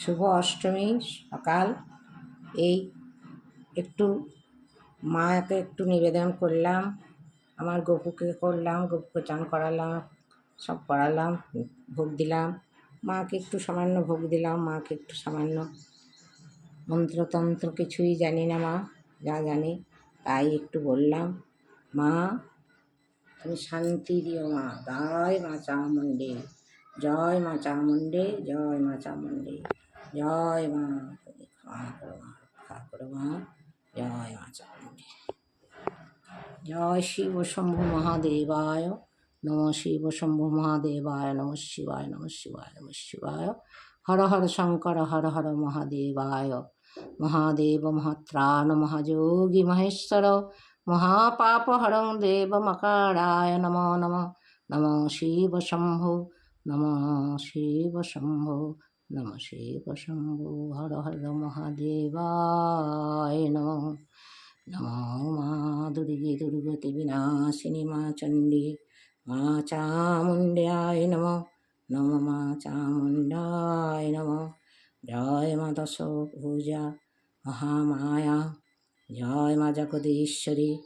শুভ অষ্টমী সকাল। এই একটু মাকে একটু নিবেদন করলাম, আমার গপুকে করলাম, গপুকে চান করালাম, সব করালাম, ভোগ দিলাম। মাকে একটু সামান্য ভোগ দিলাম, মাকে একটু সামান্য। মন্ত্রতন্ত্র কিছুই জানি না মা, যা জানি তাই একটু বললাম, মা, তুমি শান্তি দিও মা। জয় মা চামুণ্ডে, জয় মা চামুণ্ডে, জয় মা চামুণ্ডে। জয় মা তুমি ক্ষমা মা, জয় মা চামুণ্ডে জয় শিব শম্ভু মহাদেবায়, নম শিব শম্ভু মহাদেবায়, নম শিবায় নম শিবায় নম শিবায়। হর হর শঙ্কর, হর হর মহাদেবায়। মহাদেব, মহাত্রাণ, মহাযোগী মহেশ্বর মহাপাপহরং দেবমকারায় নম নম। নম শিব শম্ভু, নম শিব শম্ভু। নম শিব শম্ভু হর হর মহাদেবায় নম। নমো মা দুর্গে দুর্গতি বিনাশিনী মা চণ্ডী মা চামুণ্ড্যায় নম। নম মা চামুণ্ডায় নম। জয় মা দশ পূজা মহামায়া। জয় মা জগদীশ্বরী।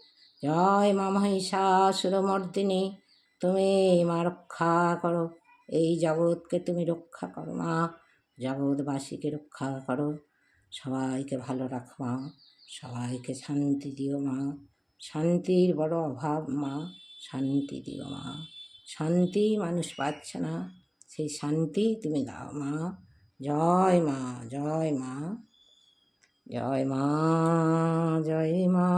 জয় মা মহিষাসুরমর্দিনী। তুমি মা রক্ষা করো। এই জগৎকে তুমি রক্ষা করো মা। জগৎবাসীকে রক্ষা করো। সবাইকে ভালো রাখো মা, সবাইকে শান্তি দিও মা। শান্তির বড় অভাব মা, শান্তি দিও মা। শান্তি মানুষ পাচ্ছে না, সেই শান্তি তুমি দাও মা। জয় মা জয় মা জয় মা জয় মা।